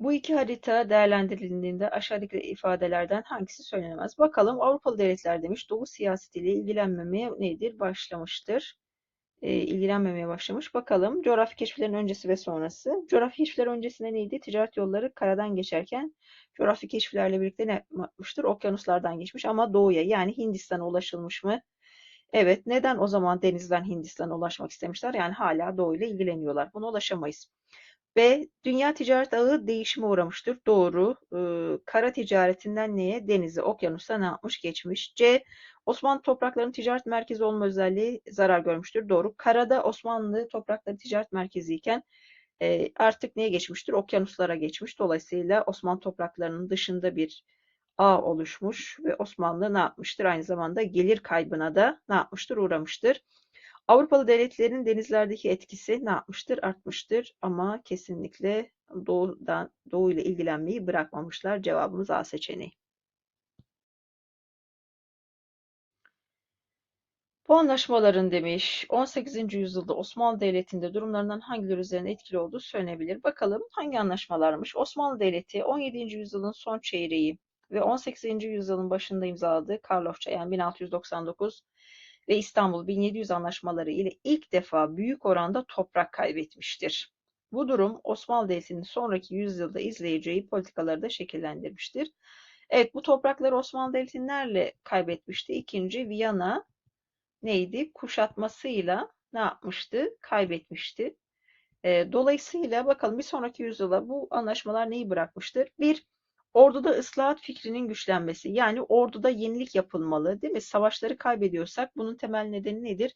Bu iki harita değerlendirildiğinde aşağıdaki ifadelerden hangisi söylenemez? Bakalım Avrupalı devletler demiş Doğu siyasetiyle ilgilenmemeye nedir? Başlamıştır. E, ilgilenmemeye başlamış. Bakalım coğrafi keşiflerin öncesi ve sonrası. Coğrafi keşifler öncesinde neydi? Ticaret yolları karadan geçerken coğrafi keşiflerle birlikte ne yapmıştır? Okyanuslardan geçmiş ama doğuya yani Hindistan'a ulaşılmış mı? Evet. Neden o zaman denizden Hindistan'a ulaşmak istemişler? Yani hala doğuyla ilgileniyorlar. Buna ulaşamayız. B. Dünya ticaret ağı değişime uğramıştır. Doğru. Kara ticaretinden neye? Denize, okyanusa ne yapmış? Geçmiş. C. Osmanlı topraklarının ticaret merkezi olma özelliği zarar görmüştür. Doğru. Karada Osmanlı toprakları ticaret merkeziyken e, artık neye geçmiştir? Okyanuslara geçmiş. Dolayısıyla Osmanlı topraklarının dışında bir ağ oluşmuş ve Osmanlı ne yapmıştır? Aynı zamanda gelir kaybına da ne yapmıştır? Uğramıştır. Avrupalı devletlerin denizlerdeki etkisi ne yapmıştır? Artmıştır ama kesinlikle doğudan, doğu ile ilgilenmeyi bırakmamışlar. Cevabımız A seçeneği. Bu anlaşmaların demiş 18. yüzyılda Osmanlı Devleti'nde durumlarından hangileri üzerine etkili olduğu söylenebilir. Bakalım hangi anlaşmalarmış? Osmanlı Devleti 17. yüzyılın son çeyreği ve 18. yüzyılın başında imzaladığı Karlofça yani 1699 ve İstanbul 1700 anlaşmaları ile ilk defa büyük oranda toprak kaybetmiştir. Bu durum Osmanlı Devleti'nin sonraki yüzyılda izleyeceği politikaları da şekillendirmiştir. Evet bu toprakları Osmanlı Devleti nerede kaybetmişti? İkinci Viyana neydi? Kuşatmasıyla ne yapmıştı? Kaybetmişti. Dolayısıyla bakalım bir sonraki yüzyıla bu anlaşmalar neyi bırakmıştır? Bir, Orduda ıslahat fikrinin güçlenmesi. Yani orduda yenilik yapılmalı, değil mi? Savaşları kaybediyorsak bunun temel nedeni nedir?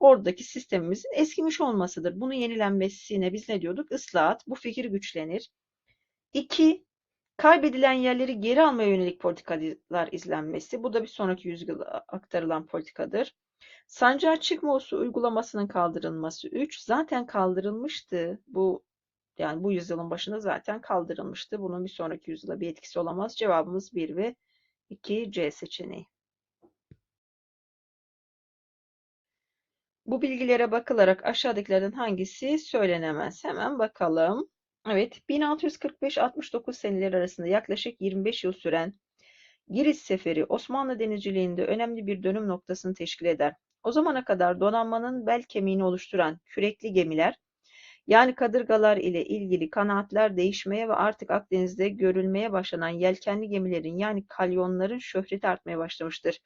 Ordudaki sistemimizin eskimiş olmasıdır. Bunun yenilenmesine biz ne diyorduk? Islahat. Bu fikir güçlenir. İki, kaybedilen yerleri geri almaya yönelik politikalar izlenmesi. Bu da bir sonraki yüzyıla aktarılan politikadır. Sancağı çıkma uygulamasının kaldırılması. Üç, zaten kaldırılmıştı bu yani bu yüzyılın başında zaten kaldırılmıştı. Bunun bir sonraki yüzyıla bir etkisi olamaz. Cevabımız 1 ve 2 C seçeneği. Bu bilgilere bakılarak aşağıdakilerden hangisi söylenemez? Hemen bakalım. Evet, 1645-69 seneleri arasında yaklaşık 25 yıl süren Girit Seferi Osmanlı denizciliğinde önemli bir dönüm noktasını teşkil eder. O zamana kadar donanmanın bel kemiğini oluşturan kürekli gemiler yani kadırgalar ile ilgili kanaatler değişmeye ve artık Akdeniz'de görülmeye başlanan yelkenli gemilerin yani kalyonların şöhreti artmaya başlamıştır.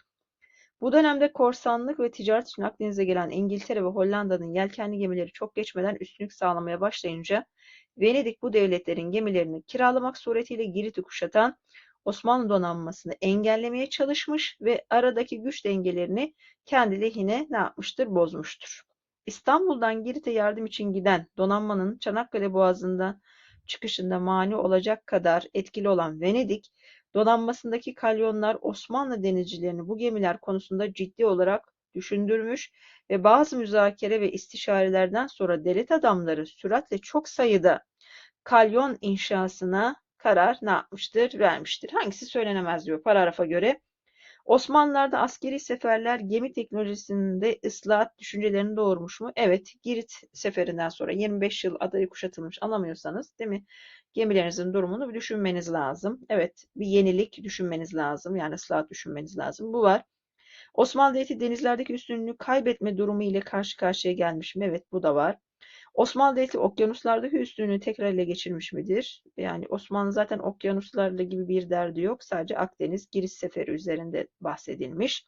Bu dönemde korsanlık ve ticaret için Akdeniz'e gelen İngiltere ve Hollanda'nın yelkenli gemileri çok geçmeden üstünlük sağlamaya başlayınca Venedik bu devletlerin gemilerini kiralamak suretiyle Girit'i kuşatan Osmanlı donanmasını engellemeye çalışmış ve aradaki güç dengelerini kendi lehine ne yapmıştır? Bozmuştur. İstanbul'dan Girit'e yardım için giden donanmanın Çanakkale Boğazı'ndan çıkışında mani olacak kadar etkili olan Venedik, donanmasındaki kalyonlar Osmanlı denizcilerini bu gemiler konusunda ciddi olarak düşündürmüş ve bazı müzakere ve istişarelerden sonra devlet adamları süratle çok sayıda kalyon inşasına karar ne yapmıştır? Vermiştir. Hangisi söylenemez diyor paragrafa göre. Osmanlılar'da askeri seferler gemi teknolojisinde ıslahat düşüncelerini doğurmuş mu? Evet, Girit seferinden sonra 25 yıl adayı kuşatılmış anlamıyorsanız değil mi? Gemilerinizin durumunu bir düşünmeniz lazım. Evet, bir yenilik düşünmeniz lazım. Yani ıslahat düşünmeniz lazım. Bu var. Osmanlı Devleti denizlerdeki üstünlüğünü kaybetme durumu ile karşı karşıya gelmiş mi? Evet, bu da var. Osmanlı Devleti okyanuslardaki üstünlüğünü tekrar ele geçirmiş midir? Yani Osmanlı zaten okyanuslarla gibi bir derdi yok. Sadece Akdeniz giriş seferi üzerinde bahsedilmiş.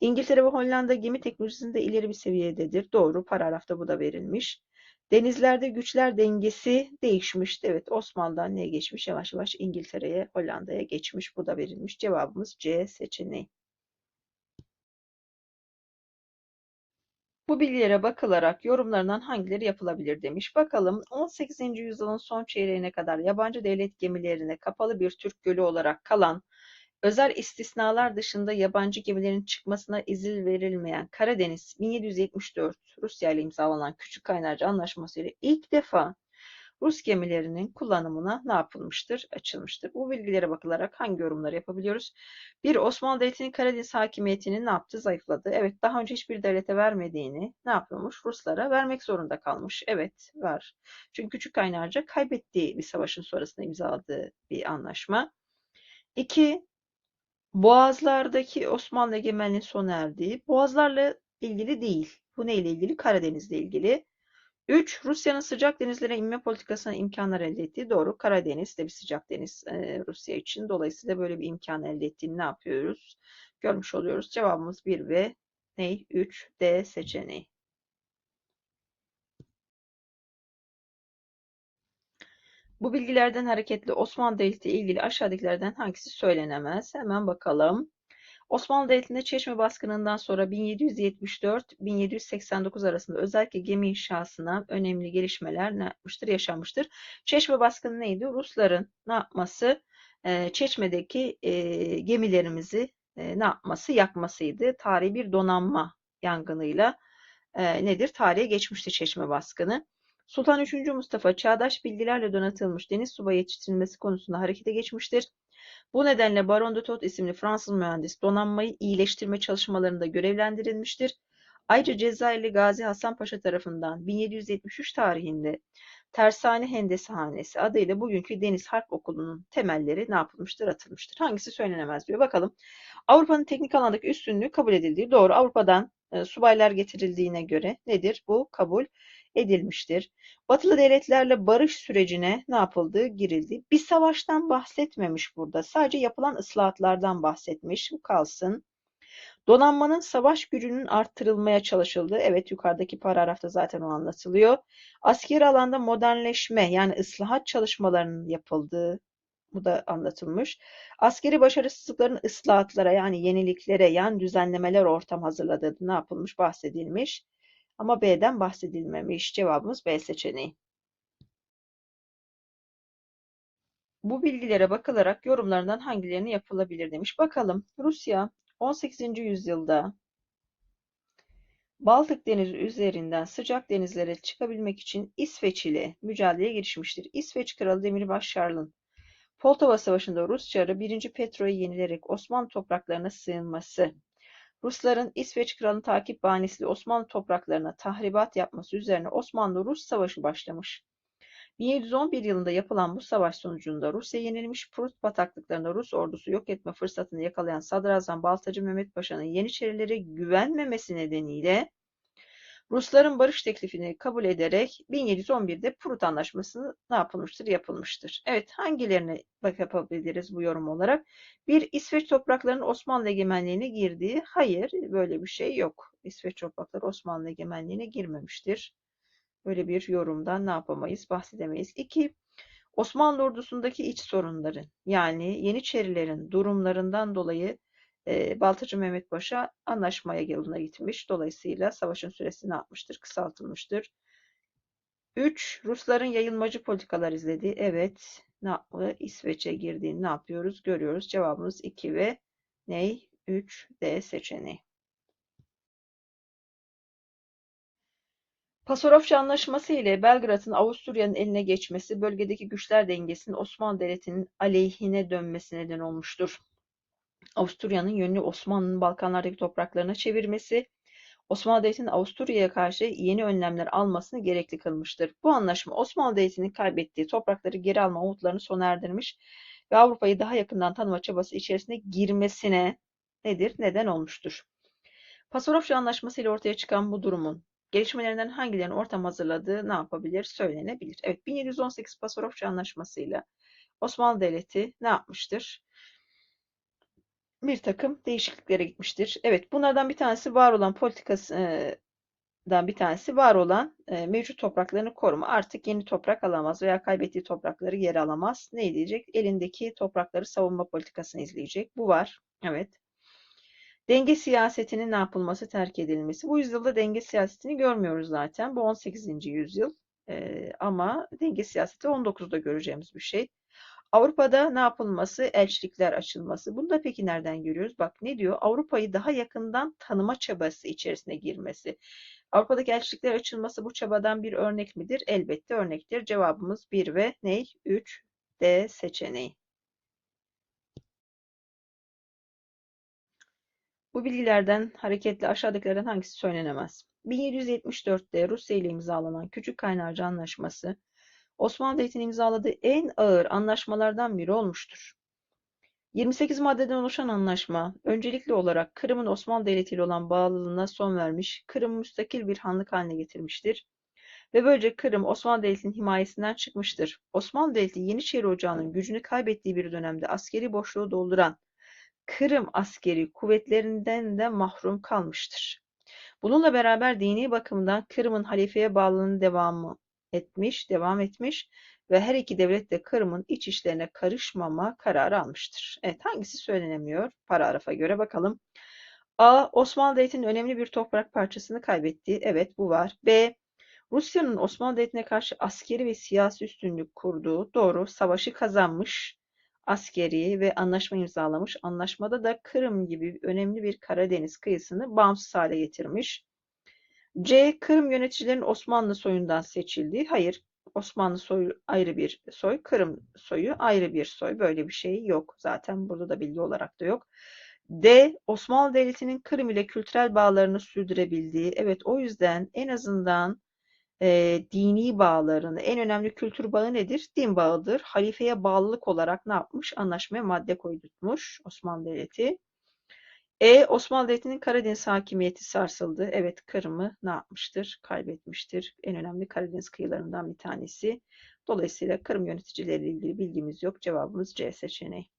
İngiltere ve Hollanda gemi teknolojisinde ileri bir seviyededir. Doğru, paragrafta bu da verilmiş. Denizlerde güçler dengesi değişmiş. Evet, Osmanlı'dan neye geçmiş? Yavaş yavaş İngiltere'ye, Hollanda'ya geçmiş. Bu da verilmiş. Cevabımız C seçeneği. Bu bilgilere bakılarak yorumlarından hangileri yapılabilir demiş. Bakalım 18. yüzyılın son çeyreğine kadar yabancı devlet gemilerine kapalı bir Türk gölü olarak kalan, özel istisnalar dışında yabancı gemilerin çıkmasına izin verilmeyen Karadeniz 1774 Rusya ile imzalanan Küçük Kaynarca Anlaşması ile ilk defa Rus gemilerinin kullanımına ne yapılmıştır? Açılmıştır. Bu bilgilere bakılarak hangi yorumları yapabiliyoruz? Bir, Osmanlı Devleti'nin Karadeniz hakimiyetini ne yaptı? Zayıfladı. Evet, daha önce hiçbir devlete vermediğini ne yapıyormuş? Ruslara vermek zorunda kalmış. Evet, var. Çünkü Küçük Kaynarca kaybettiği bir savaşın sonrasında imzaladığı bir anlaşma. İki, Boğazlardaki Osmanlı egemenliği sona erdiği. Boğazlarla ilgili değil. Bu neyle ilgili? Karadeniz'le ilgili. 3. Rusya'nın sıcak denizlere inme politikasına imkanlar elde ettiği. Doğru. Karadeniz de bir sıcak deniz e, Rusya için. Dolayısıyla böyle bir imkan elde ettiğini ne yapıyoruz? Görmüş oluyoruz. Cevabımız 1 ve ne? 3 D seçeneği. Bu bilgilerden hareketle Osmanlı Devleti ile ilgili aşağıdakilerden hangisi söylenemez? Hemen bakalım. Osmanlı Devleti'nde Çeşme baskınından sonra 1774-1789 arasında özellikle gemi inşasına önemli gelişmeler ne yapmıştır? Yaşanmıştır. Çeşme baskını neydi? Rusların ne yapması? Çeşme'deki gemilerimizi ne yapması? Yakmasıydı. Tarihi bir donanma yangınıyla nedir? Tarihe geçmişti Çeşme baskını. Sultan 3. Mustafa çağdaş bilgilerle donatılmış deniz subayı yetiştirilmesi konusunda harekete geçmiştir. Bu nedenle Baron de Tott isimli Fransız mühendis donanmayı iyileştirme çalışmalarında görevlendirilmiştir. Ayrıca Cezayirli Gazi Hasan Paşa tarafından 1773 tarihinde Tersane Hendeshanesi adıyla bugünkü Deniz Harp Okulu'nun temelleri ne yapılmıştır, atılmıştır. Hangisi söylenemez diyor. Bakalım. Avrupa'nın teknik alandaki üstünlüğü kabul edildiği doğru. Avrupa'dan e, subaylar getirildiğine göre nedir? Bu kabul edilmiştir. Batılı devletlerle barış sürecine ne yapıldı? Girildi. Bir savaştan bahsetmemiş burada. Sadece yapılan ıslahatlardan bahsetmiş. Bu kalsın. Donanmanın savaş gücünün arttırılmaya çalışıldığı. Evet yukarıdaki paragrafta zaten o anlatılıyor. Askeri alanda modernleşme yani ıslahat çalışmalarının yapıldığı bu da anlatılmış. Askeri başarısızlıkların ıslahatlara yani yeniliklere, yan düzenlemeler ortam hazırladığı ne yapılmış, bahsedilmiş. Ama B'den bahsedilmemiş. Cevabımız B seçeneği. Bu bilgilere bakılarak yorumlarından hangilerini yapılabilir demiş. Bakalım. Rusya 18. yüzyılda Baltık Denizi üzerinden sıcak denizlere çıkabilmek için İsveç ile mücadeleye girişmiştir. İsveç Kralı Demirbaş Şarl'ın Poltava Savaşı'nda Rus çarı 1. Petro'yu yenilerek Osmanlı topraklarına sığınması, Rusların İsveç Kralı'nı takip bahanesiyle Osmanlı topraklarına tahribat yapması üzerine Osmanlı-Rus Savaşı başlamış. 1711 yılında yapılan bu savaş sonucunda Rusya yenilmiş Prut bataklıklarında Rus ordusu yok etme fırsatını yakalayan Sadrazam Baltacı Mehmet Paşa'nın Yeniçerilere güvenmemesi nedeniyle Rusların barış teklifini kabul ederek 1711'de Prut Anlaşması ne yapılmıştır? Yapılmıştır. Evet, hangilerine bak yapabiliriz bu yorum olarak? Bir, İsveç topraklarının Osmanlı egemenliğine girdiği. Hayır, böyle bir şey yok. İsveç toprakları Osmanlı egemenliğine girmemiştir. Böyle bir yorumdan ne yapamayız? Bahsedemeyiz. İki, Osmanlı ordusundaki iç sorunların yani Yeniçerilerin durumlarından dolayı e, Baltacı Mehmet Paşa anlaşmaya yoluna gitmiş. Dolayısıyla savaşın süresi ne yapmıştır? Kısaltılmıştır. 3. Rusların yayılmacı politikalar izlediği. Evet. Ne yapmalı? İsveç'e girdiğini ne yapıyoruz? Görüyoruz. Cevabımız 2 ve ney? 3 D seçeneği. Pasarofça Anlaşması ile Belgrad'ın Avusturya'nın eline geçmesi bölgedeki güçler dengesinin Osmanlı Devleti'nin aleyhine dönmesi neden olmuştur. Avusturya'nın yönünü Osmanlı'nın Balkanlardaki topraklarına çevirmesi, Osmanlı Devleti'nin Avusturya'ya karşı yeni önlemler almasını gerekli kılmıştır. Bu anlaşma Osmanlı Devleti'nin kaybettiği toprakları geri alma umutlarını sona erdirmiş ve Avrupa'yı daha yakından tanıma çabası içerisine girmesine nedir? Neden olmuştur. Pasarofça Anlaşması ile ortaya çıkan bu durumun gelişmelerinden hangilerinin ortam hazırladığı ne yapabilir? Söylenebilir. Evet 1718 Pasarofça Anlaşması ile Osmanlı Devleti ne yapmıştır? Bir takım değişikliklere gitmiştir. Evet, bunlardan bir tanesi var olan politikasından bir tanesi var olan e, mevcut topraklarını koruma. Artık yeni toprak alamaz veya kaybettiği toprakları geri alamaz. Ne diyecek? Elindeki toprakları savunma politikasını izleyecek. Bu var. Evet. Denge siyasetinin ne yapılması, terk edilmesi. Bu yüzyılda denge siyasetini görmüyoruz zaten. Bu 18. yüzyıl. Ee, ama denge siyaseti 19'da göreceğimiz bir şey. Avrupa'da ne yapılması? Elçilikler açılması. Bunu da peki nereden görüyoruz? Bak ne diyor? Avrupa'yı daha yakından tanıma çabası içerisine girmesi. Avrupa'daki elçilikler açılması bu çabadan bir örnek midir? Elbette örnektir. Cevabımız 1 ve ney? 3 D seçeneği. Bu bilgilerden hareketle aşağıdakilerden hangisi söylenemez? 1774'te Rusya ile imzalanan Küçük Kaynarca Anlaşması, Osmanlı Devleti'nin imzaladığı en ağır anlaşmalardan biri olmuştur. 28 maddeden oluşan anlaşma, öncelikli olarak Kırım'ın Osmanlı Devleti ile olan bağlılığına son vermiş, Kırım'ı müstakil bir hanlık haline getirmiştir ve böylece Kırım Osmanlı Devleti'nin himayesinden çıkmıştır. Osmanlı Devleti Yeniçeri Ocağı'nın gücünü kaybettiği bir dönemde askeri boşluğu dolduran Kırım askeri kuvvetlerinden de mahrum kalmıştır. Bununla beraber dini bakımdan Kırım'ın halifeye bağlılığını devam etmiş, devam etmiş ve her iki devlet de Kırım'ın iç işlerine karışmama kararı almıştır. Evet, hangisi söylenemiyor? Paragrafa göre bakalım. A. Osmanlı Devleti'nin önemli bir toprak parçasını kaybetti. Evet, bu var. B. Rusya'nın Osmanlı Devleti'ne karşı askeri ve siyasi üstünlük kurduğu, doğru, savaşı kazanmış, askeri ve anlaşma imzalamış. Anlaşmada da Kırım gibi önemli bir Karadeniz kıyısını bağımsız hale getirmiş. C. Kırım yöneticilerin Osmanlı soyundan seçildiği. Hayır, Osmanlı soyu ayrı bir soy, Kırım soyu ayrı bir soy. Böyle bir şey yok. Zaten burada da bilgi olarak da yok. D. Osmanlı Devleti'nin Kırım ile kültürel bağlarını sürdürebildiği. Evet, o yüzden en azından e, dini bağlarını, en önemli kültür bağı nedir? Din bağıdır. Halifeye bağlılık olarak ne yapmış? Anlaşmaya madde koydurtmuş Osmanlı Devleti. E. Osmanlı Devleti'nin Karadeniz hakimiyeti sarsıldı. Evet, Kırım'ı ne yapmıştır? Kaybetmiştir. En önemli Karadeniz kıyılarından bir tanesi. Dolayısıyla Kırım yöneticileriyle ilgili bilgimiz yok. Cevabımız C seçeneği.